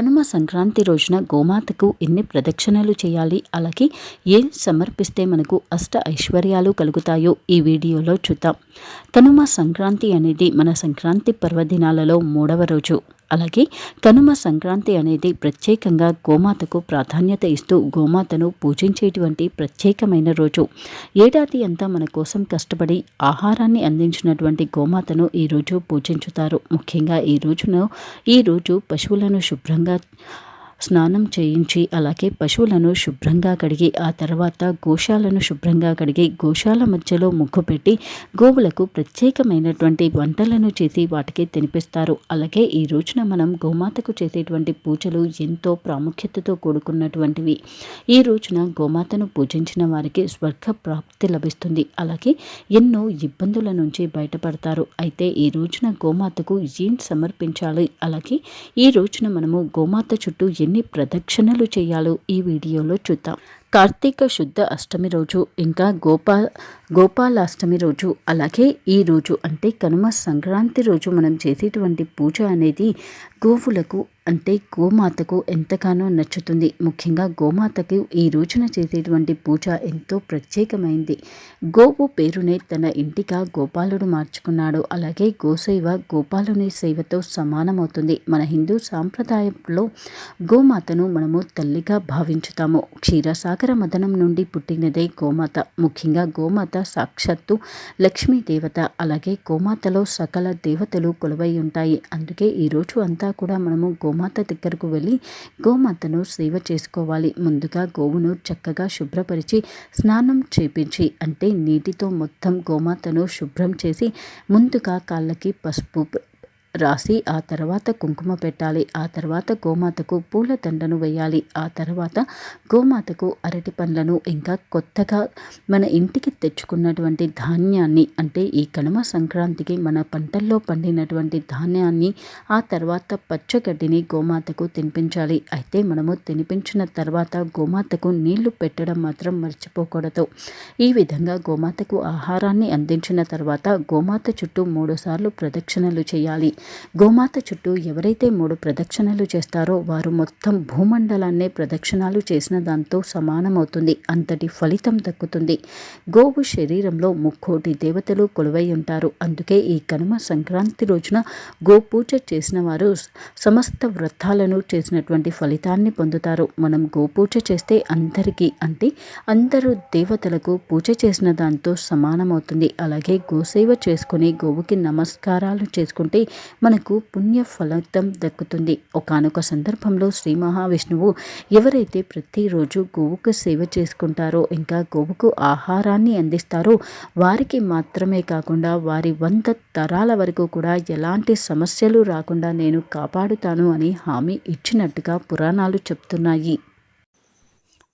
కనుమ సంక్రాంతి రోజున గోమాతకు ఎన్ని ప్రదక్షిణలు చేయాలి? అలాగే ఏం సమర్పిస్తే మనకు అష్ట ఐశ్వర్యాలు కలుగుతాయో ఈ వీడియోలో చూద్దాం. కనుమ సంక్రాంతి అనేది మన సంక్రాంతి పర్వదినాలలో మూడవ రోజు. అలాగే కనుమ సంక్రాంతి అనేది ప్రత్యేకంగా గోమాతకు ప్రాధాన్యత ఇస్తూ గోమాతను పూజించేటువంటి ప్రత్యేకమైన రోజు. ఏడాది అంతా మన కోసం కష్టపడి ఆహారాన్ని అందించినటువంటి గోమాతను ఈరోజు పూజించుతారు. ముఖ్యంగా ఈ రోజున ఈరోజు పశువులను శుభ్రంగా స్నానం చేయించి అలాగే పశువులను శుభ్రంగా కడిగి ఆ తర్వాత గోశాలను శుభ్రంగా కడిగి గోశాల మధ్యలో ముగ్గు పెట్టి గోవులకు ప్రత్యేకమైనటువంటి వంటలను చేసి వాటికి తినిపిస్తారు. అలాగే ఈ రోజున మనం గోమాతకు చేసేటువంటి పూజలు ఎంతో ప్రాముఖ్యతతో కూడుకున్నటువంటివి. ఈ రోజున గోమాతను పూజించిన వారికి స్వర్గ ప్రాప్తి లభిస్తుంది. అలాగే ఎన్నో ఇబ్బందుల నుంచి బయటపడతారు. అయితే ఈ రోజున గోమాతకు ఏం సమర్పించాలి? అలాగే ఈ రోజున మనము గోమాత చుట్టూ ఎన్ని ప్రదక్షిణలు చేయాలో ఈ వీడియోలో చూద్దాం. కార్తీక శుద్ధ అష్టమి రోజు ఇంకా గోపా గోపాలాష్టమి రోజు అలాగే ఈ రోజు అంటే కనుమ సంక్రాంతి రోజు మనం చేసేటువంటి పూజ అనేది గోవులకు అంటే గోమాతకు ఎంతగానో నచ్చుతుంది. ముఖ్యంగా గోమాతకు ఈ రోజున చేసేటువంటి పూజ ఎంతో ప్రత్యేకమైంది. గోవు పేరునే తన ఇంటిగా గోపాలుడు మార్చుకున్నాడు. అలాగే గోసేవ గోపాలుని సేవతో సమానమవుతుంది. మన హిందూ సాంప్రదాయంలో గోమాతను మనము తల్లిగా భావించుతాము. క్షీరసాగర మదనం నుండి పుట్టినదే గోమాత. ముఖ్యంగా గోమాత సాక్షాత్తు లక్ష్మీ దేవత అలాగే గోమాతలో సకల దేవతలు కొలువై ఉంటాయి. అందుకే ఈరోజు అంతా కూడా మనము గోమాత దగ్గరకు వెళ్ళి గోమాతను సేవ చేసుకోవాలి. ముందుగా గోవును చక్కగా శుభ్రపరిచి స్నానం చేపించి అంటే నీటితో మొత్తం గోమాతను శుభ్రం చేసి ముందుగా కాళ్ళకి పసుపు రాసి ఆ తర్వాత కుంకుమ పెట్టాలి. ఆ తర్వాత గోమాతకు పూల దండను వేయాలి. ఆ తర్వాత గోమాతకు అరటి పండ్లను ఇంకా కొత్తగా మన ఇంటికి తెచ్చుకున్నటువంటి ధాన్యాన్ని అంటే ఈ కనుమ సంక్రాంతికి మన పంటల్లో పండినటువంటి ధాన్యాన్ని ఆ తర్వాత పచ్చగడ్డిని గోమాతకు తినిపించాలి. అయితే మనము తినిపించిన తర్వాత గోమాతకు నీళ్ళు పెట్టడం మాత్రం మర్చిపోకూడదు. ఈ విధంగా గోమాతకు ఆహారాన్ని అందించిన తర్వాత గోమాత చుట్టూ మూడుసార్లు ప్రదక్షిణలు చేయాలి. గోమాత చుట్టూ ఎవరైతే మూడు ప్రదక్షిణలు చేస్తారో వారు మొత్తం భూమండలాన్నే ప్రదక్షిణాలు చేసిన దాంతో సమానమవుతుంది. అంతటి ఫలితం దక్కుతుంది. గోవు శరీరంలో ముక్కోటి దేవతలు కొలువై ఉంటారు. అందుకే ఈ కనుమ సంక్రాంతి రోజున గోపూజ చేసిన వారు సమస్త వ్రతాలను చేసినటువంటి ఫలితాన్ని పొందుతారు. మనం గోపూజ చేస్తే అందరికీ అంటే అందరూ దేవతలకు పూజ చేసిన దాంతో సమానమవుతుంది. అలాగే గోసేవ చేసుకుని గోవుకి నమస్కారాలు చేసుకుంటే మనకు పుణ్య ఫలితం దక్కుతుంది. ఒకనొక సందర్భంలో శ్రీ మహావిష్ణువు ఎవరైతే ప్రతిరోజు గోవుకు సేవ చేసుకుంటారో ఇంకా గోవుకు ఆహారాన్ని అందిస్తారో వారికి మాత్రమే కాకుండా వారి వంద తరాల వరకు కూడా ఎలాంటి సమస్యలు రాకుండా నేను కాపాడుతాను అని హామీ ఇచ్చినట్టుగా పురాణాలు చెప్తున్నాయి.